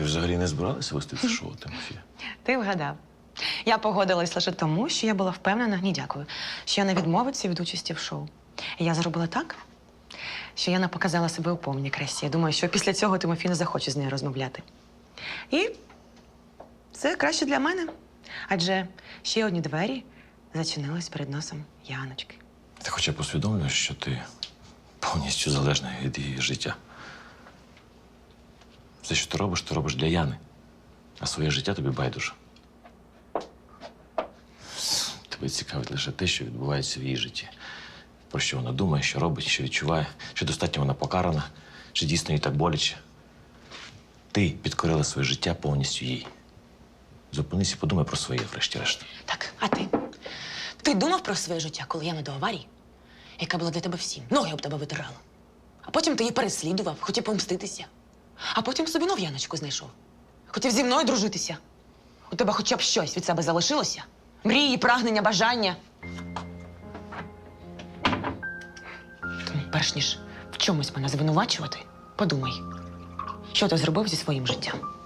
Ти взагалі не збиралася вести це шоу, Тимофія? Ти вгадав. Я погодилась лише тому, що я була впевнена, ні, дякую, що я не відмовиться від участі в шоу. І я зробила так, що я не показала себе у повній красі. Я думаю, що після цього Тимофій не захоче з нею розмовляти. І це краще для мене. Адже ще одні двері зачинились перед носом Яночки. Ти хоча б усвідомлюєш, що ти повністю залежна від її життя. Все, що ти робиш, ти робиш для Яни. А своє життя тобі байдуже. Тебе цікавить лише те, що відбувається в її житті. Про що вона думає, що робить, що відчуває, чи достатньо вона покарана, чи дійсно їй так боляче. Ти підкорила своє життя повністю їй. Зупинись і подумай про своє, врешті-решт. Так, а ти? Ти думав про своє життя, коли я не до аварії, яка була для тебе всім. Ноги об тебе витирала. А потім ти її переслідував, хотів помститися. А потім собі нов'яночку знайшов. Хотів зі мною дружитися. У тебе хоча б щось від себе залишилося? Мрії, прагнення, бажання. Тому, перш ніж в чомусь мене звинувачувати, подумай, що ти зробив зі своїм життям.